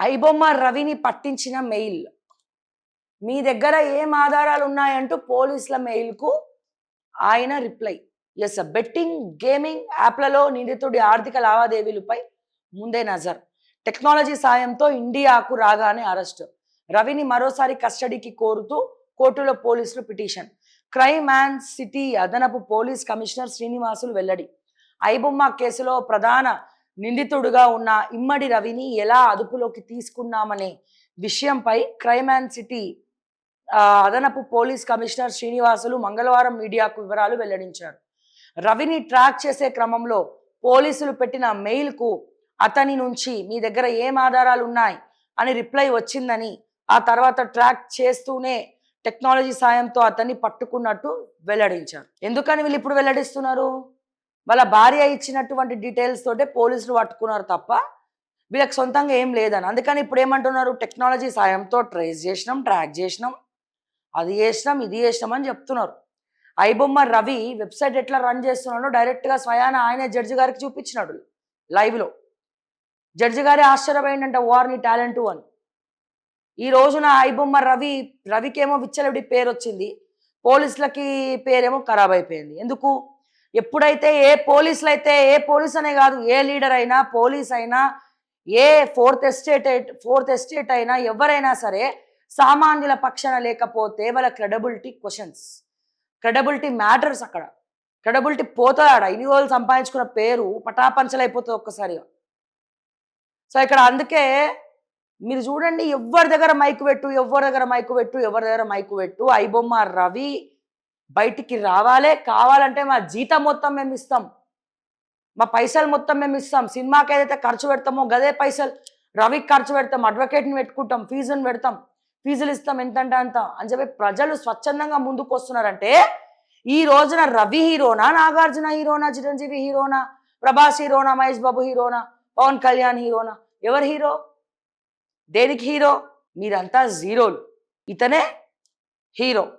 ఐబొమ్మ రవిని పట్టించిన మెయిల్. మీ దగ్గర ఏం ఆధారాలు ఉన్నాయంటూ పోలీసుల మెయిల్కు ఆయన రిప్లై. ఎస్ బెట్టింగ్ గేమింగ్ యాప్లలో నిందితుడి ఆర్థిక లావాదేవీలపై ముందే నజర్. టెక్నాలజీ సాయంతో ఇండియాకు రాగానే అరెస్ట్. రవిని మరోసారి కస్టడీకి కోరుతూ కోర్టులో పోలీసులు పిటిషన్. క్రైమ్ అండ్ సిటీ అదనపు పోలీస్ కమిషనర్ శ్రీనివాసులు వెల్లడి. ఐబొమ్మ కేసులో ప్రధాన నిందితుడుగా ఉన్న ఇమ్మడి రవిని ఎలా అదుపులోకి తీసుకున్నామనే విషయంపై క్రైమ్ అండ్ సిటీ అదనపు పోలీస్ కమిషనర్ శ్రీనివాసులు మంగళవారం మీడియాకు వివరాలు వెల్లడించారు. రవిని ట్రాక్ చేసే క్రమంలో పోలీసులు పెట్టిన మెయిల్కు అతని నుంచి మీ దగ్గర ఏం ఆధారాలు ఉన్నాయి? అని రిప్లై వచ్చిందని ఆ తర్వాత ట్రాక్ చేస్తూనే టెక్నాలజీ సాయంతో అతన్ని పట్టుకున్నట్టు వెల్లడించారు. ఎందుకని వీళ్ళు ఇప్పుడు వెల్లడిస్తున్నారు? వాళ్ళ భార్య ఇచ్చినటువంటి డీటెయిల్స్ తోటే పోలీసులు పట్టుకున్నారు తప్ప వీళ్ళకి సొంతంగా ఏం లేదని. అందుకని ఇప్పుడు ఏమంటున్నారు? టెక్నాలజీ సాయంతో ట్రేస్ చేసినాం ట్రాక్ చేసినాం అది చేసినాం ఇది చేసినాం అని చెప్తున్నారు. ఐబొమ్మ రవి వెబ్సైట్ ఎట్లా రన్ చేస్తున్నాడో డైరెక్ట్గా స్వయాన ఆయన జడ్జి గారికి చూపించినాడు లైవ్లో జడ్జి గారే ఆశ్చర్యపోయిందంట వారిని టాలెంట్ అని? ఈ రోజున ఐబొమ్మ రవి రవికేమో విచ్చలవిడి పేరు వచ్చింది పోలీసులకి పేరేమో ఖరాబ్ అయిపోయింది ఎందుకు? ఎప్పుడైతే ఏ పోలీసులు అయితే ఏ పోలీస్ అనే కాదు ఏ లీడర్ అయినా పోలీస్ అయినా ఏ ఫోర్త్ ఎస్టేట్ ఫోర్త్ ఎస్టేట్ అయినా ఎవరైనా సరే సామాన్యుల పక్షాన లేకపోతే వాళ్ళ క్రెడబిలిటీ క్వశ్చన్స్. క్రెడబిలిటీ మ్యాటర్స్ అక్కడ. క్రెడబిలిటీ పోతుంది ఆడ. ఇన్ని రోజులు సంపాదించుకున్న పేరు పటాపంచలైపోతుంది ఒక్కసారిగా సో ఇక్కడ అందుకే మీరు చూడండి ఎవరి దగ్గర మైకు పెట్టు ఎవరి దగ్గర మైకు పెట్టు ఎవరి దగ్గర మైకు పెట్టు ఐబొమ్మ రవి బయటికి రావాలే కావాలంటే మా జీతం మొత్తం మేము ఇస్తాం. మా పైసలు మొత్తం మేము ఇస్తాం. సినిమాకి ఏదైతే ఖర్చు పెడతామో గదే పైసలు. రవికి ఖర్చు పెడతాం అడ్వకేట్ని పెట్టుకుంటాం ఫీజుని పెడతాం ఫీజులు ఇస్తాం ఎంతంటే అంత అని చెప్పి ప్రజలు స్వచ్ఛందంగా ముందుకు వస్తున్నారంటే ఈ రోజున రవి హీరోనా నాగార్జున హీరోనా చిరంజీవి హీరోనా ప్రభాస్ హీరోనా మహేష్ బాబు హీరోనా పవన్ కళ్యాణ్ హీరోనా ఎవరు హీరో? దేనికి హీరో? మీరంతా జీరోలు. ఇతనే హీరో.